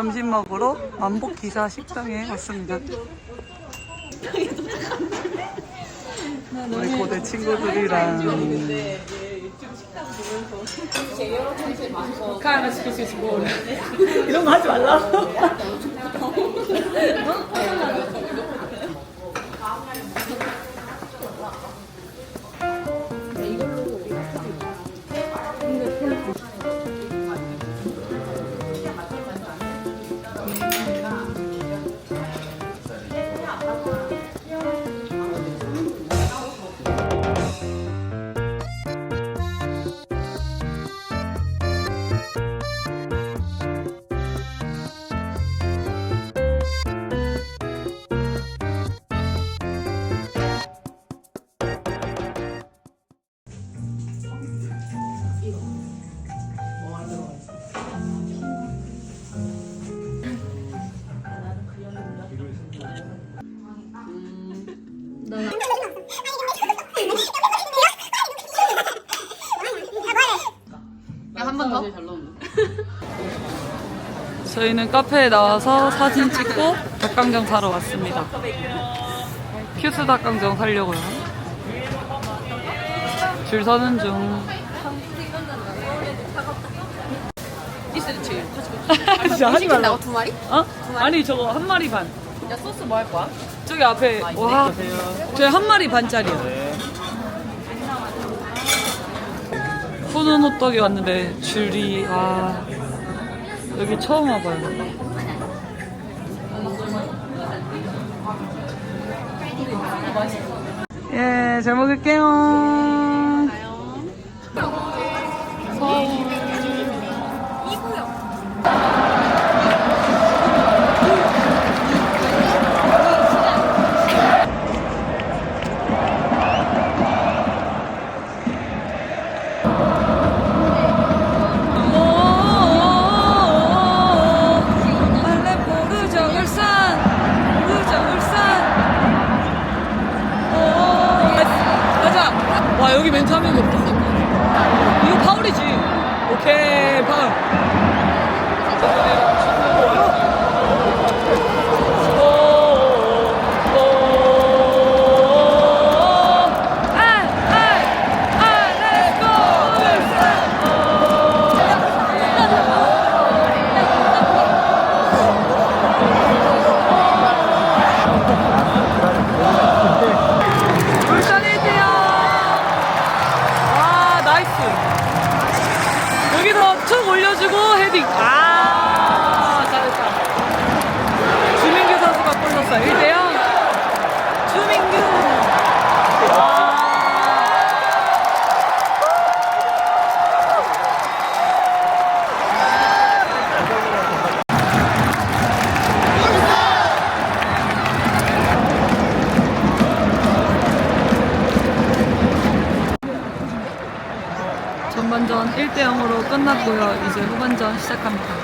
점심 먹으러 만복 기사 식당에 왔습니다. 우리 고대 친구들이랑 이런 거 하지 말라. 한번 더? 저희는 카페에 나와서 사진 찍고 닭강정 사러 왔습니다. 큐스 닭강정 사려고요. 줄 서는 중. 진짜 하지 말라. 두 마리? 어? 아니 저거 한 마리 반. 야 소스 뭐 할 거야? 저기 앞에 와. 저희 한 마리 반짜리요. 푸는 호떡이 왔는데 줄이 아 여기 처음 와봐요. 예, 잘 먹을게요. 1대 0으로 끝났고요. 이제 후반전 시작합니다.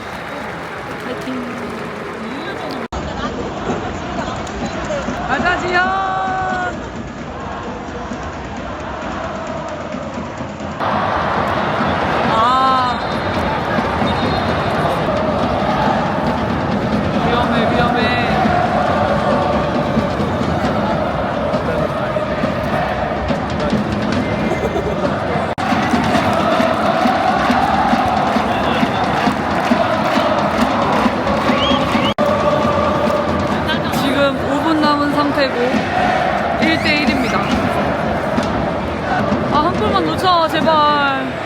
골만 놓쳐, 제발.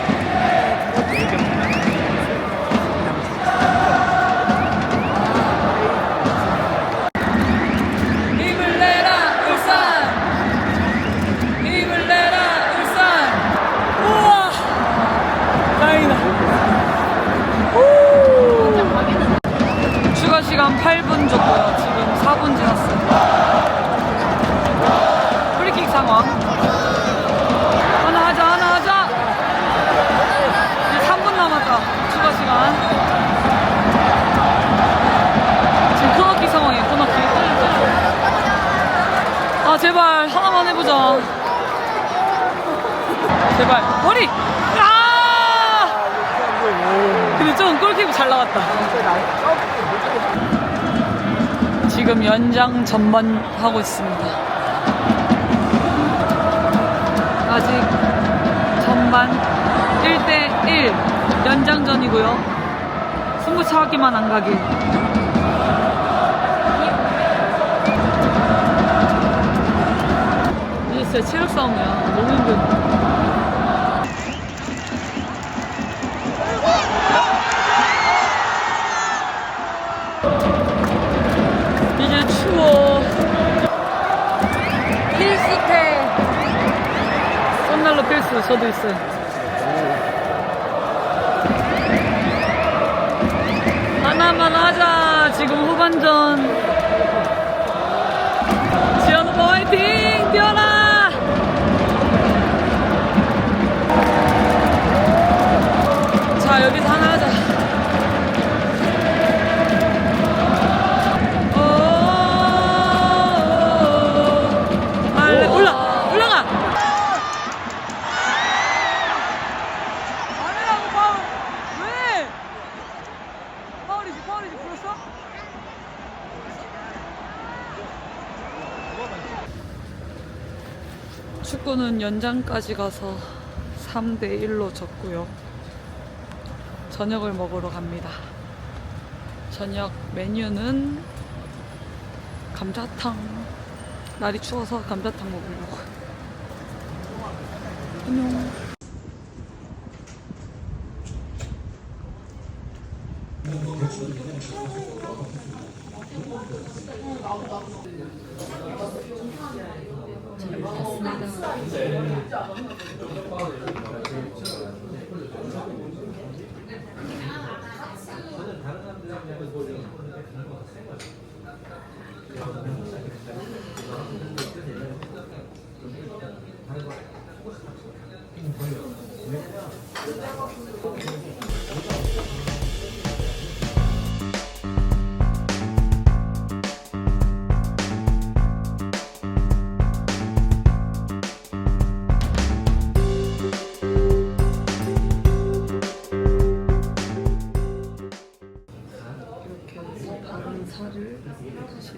나왔다. 지금 연장 전반 하고 있습니다. 아직 전반 1대1 연장전이고요. 승부 차기만 안 가길. 이제 진짜 체력 싸움이야. 너무 힘들어. 필수, 저도 있어요. 하나만 하자. 지금 후반전. 축구는 연장까지 가서 3대 1로 졌고요. 저녁을 먹으러 갑니다. 저녁 메뉴는 감자탕. 날이 추워서 감자탕 먹으려고. 안녕. 이렇게 살을 다시